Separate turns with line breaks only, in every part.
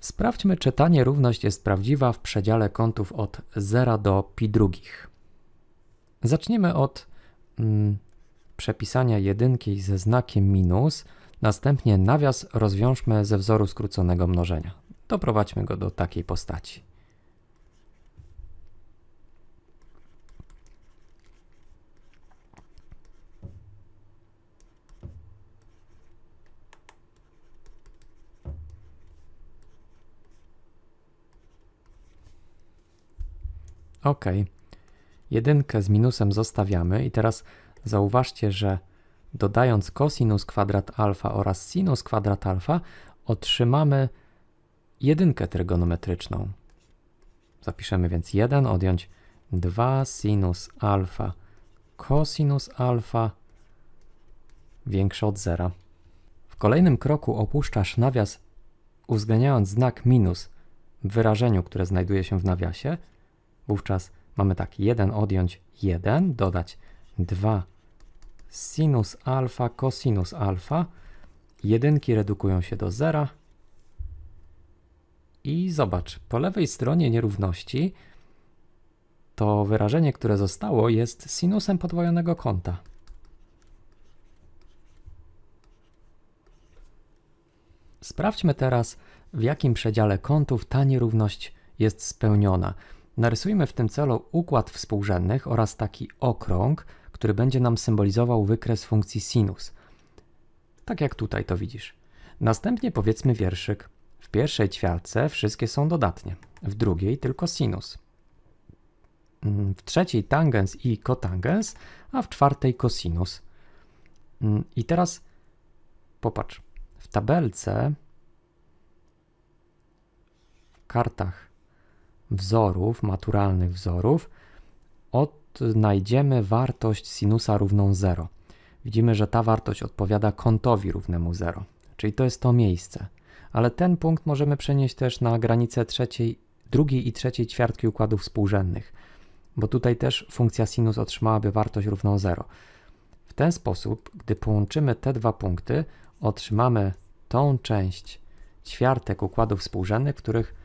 Sprawdźmy, czy ta nierówność jest prawdziwa w przedziale kątów od 0 do pi drugich. Zaczniemy od mm, przepisania jedynki ze znakiem minus, następnie nawias rozwiążmy ze wzoru skróconego mnożenia. Doprowadźmy go do takiej postaci. Ok. Jedynkę z minusem zostawiamy i teraz zauważcie, że dodając cosinus kwadrat alfa oraz sinus kwadrat alfa otrzymamy jedynkę trygonometryczną. Zapiszemy więc 1, odjąć 2 sinus alfa cosinus alfa większe od zera. W kolejnym kroku opuszczasz nawias uwzględniając znak minus w wyrażeniu, które znajduje się w nawiasie. Wówczas mamy tak 1 odjąć 1, dodać 2 sinus alfa cosinus alfa. Jedynki redukują się do zera. I zobacz, po lewej stronie nierówności to wyrażenie, które zostało, jest sinusem podwojonego kąta. Sprawdźmy teraz, w jakim przedziale kątów ta nierówność jest spełniona. Narysujmy w tym celu układ współrzędnych oraz taki okrąg, który będzie nam symbolizował wykres funkcji sinus. Tak jak tutaj to widzisz. Następnie powiedzmy wierszyk. W pierwszej ćwiartce wszystkie są dodatnie, w drugiej tylko sinus. Mm, W trzeciej tangens i kotangens, a w czwartej cosinus. Mm, I teraz popatrz. W tabelce, w kartach wzorów, maturalnych wzorów, odnajdziemy wartość sinusa równą 0. Widzimy, że ta wartość odpowiada kątowi równemu 0, czyli to jest to miejsce. Ale ten punkt możemy przenieść też na granicę trzeciej, drugiej i trzeciej ćwiartki układów współrzędnych, bo tutaj też funkcja sinus otrzymałaby wartość równą 0. W ten sposób, gdy połączymy te dwa punkty, otrzymamy tą część ćwiartek układów współrzędnych, w których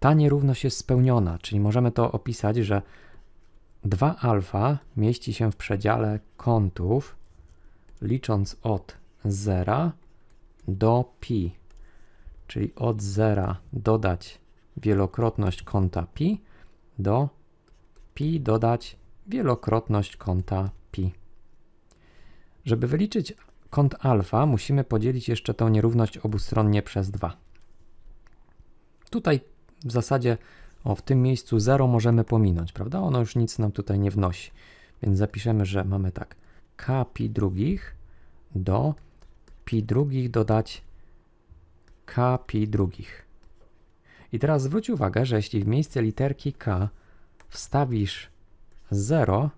ta nierówność jest spełniona, czyli możemy to opisać, że 2 alfa mieści się w przedziale kątów licząc od 0 do pi, czyli od 0 dodać wielokrotność kąta pi do pi dodać wielokrotność kąta pi. Żeby wyliczyć kąt alfa, musimy podzielić jeszcze tę nierówność obustronnie przez 2. Tutaj w zasadzie o, w tym miejscu 0 możemy pominąć, prawda? Ono już nic nam tutaj nie wnosi. Więc zapiszemy, że mamy tak k pi drugich do pi drugich dodać k pi drugich. I teraz zwróć uwagę, że jeśli w miejsce literki k wstawisz 0,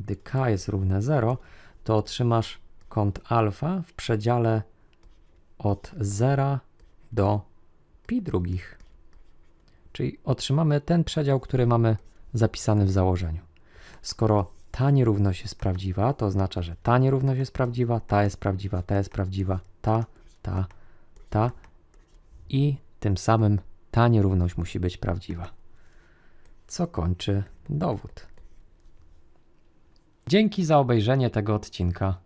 gdy k jest równe 0, to otrzymasz kąt alfa w przedziale od 0 do pi drugich. Czyli otrzymamy ten przedział, który mamy zapisany w założeniu. Skoro ta nierówność jest prawdziwa, to oznacza, że ta nierówność jest prawdziwa, ta jest prawdziwa, ta jest prawdziwa, ta, ta, ta i tym samym ta nierówność musi być prawdziwa. Co kończy dowód. Dzięki za obejrzenie tego odcinka.